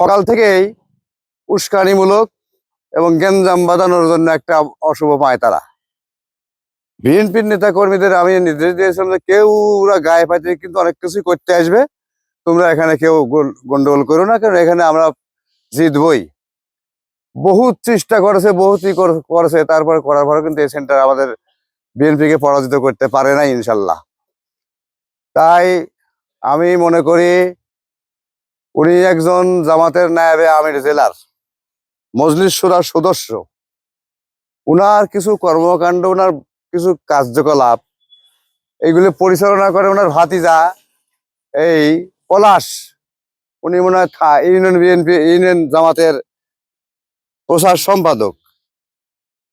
সকাল থেকেই উস্কানিমূলক এবং গেঞ্জাম বাঁধানোর জন্য একটা অশুভ পায় তারা। বিএনপির নেতা কর্মীদের আমি নির্দেশ দিয়েছিলাম যে কেউ ওরা গায়ে পাইতে কিন্তু অনেক কিছুই করতে আসবে। তোমরা এখানে কেউ গোল- গন্ডগোল করো না, কারণ এখানে আমরা জিতবই। বহুত চেষ্টা করেছে বহুতই কর- করেছে, তারপর করার পরে কিন্তু এই সেন্টার আমাদের বিএনপিকে পরাজিত করতে পারে না ইনশাল্লাহ। তাই আমি মনে করি উনি একজন জামাতের নায়াবে আমির জেলার, মজলিস সুরার সদস্য। উনার কিছু কর্মকাণ্ড, উনার কিছু কার্যকলাপ, এইগুলি পরিচালনা করে ওনার ভাতিজা, এই পলাশ। উনি মনে হয় ইউনিয়ন বিএনপি, ইউনিয়ন জামাতের প্রচার সম্পাদক।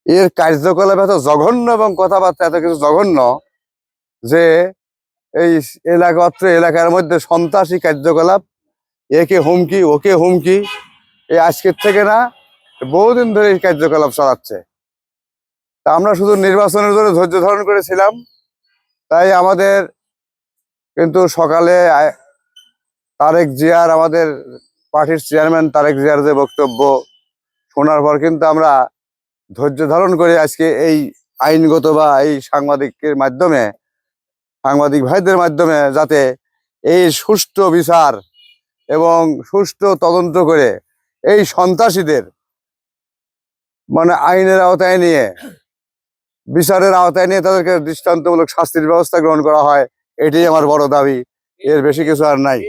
এর কার্যকলাপ এত জঘন্য এবং কথাবার্তা এত কিছু জঘন্য যে এই এলাকা, অত্র এলাকার মধ্যে সন্ত্রাসী কার্যকলাপ একে হুমকি, ওকে হুমকি। এই আজকের থেকে না, বহুদিন ধরে এই কার্যকলাপ চালাচ্ছে। তা আমরা শুধু নির্বাচনের জন্য ধৈর্য ধারণ করেছিলাম। তাই আমাদের কিন্তু সকালে তারেক জিয়ার, আমাদের পার্টির চেয়ারম্যান তারেক জিয়ার যে বক্তব্য, শোনার পর কিন্তু আমরা ধৈর্য ধারণ করে আজকে এই আইনগত বা এই সাংবাদিকের মাধ্যমে, সাংবাদিক ভাইদের মাধ্যমে যাতে এই সুষ্ঠু বিচার এবং সুষ্ঠু তদন্ত করে এই সন্ত্রাসীদের মানে আইনের আওতায় নিয়ে, বিচারের আওতায় নিয়ে তাদেরকে দৃষ্টান্তমূলক শাস্তির ব্যবস্থা গ্রহণ করা হয়, এটাই আমার বড় দাবি। এর বেশি কিছু আর নাই।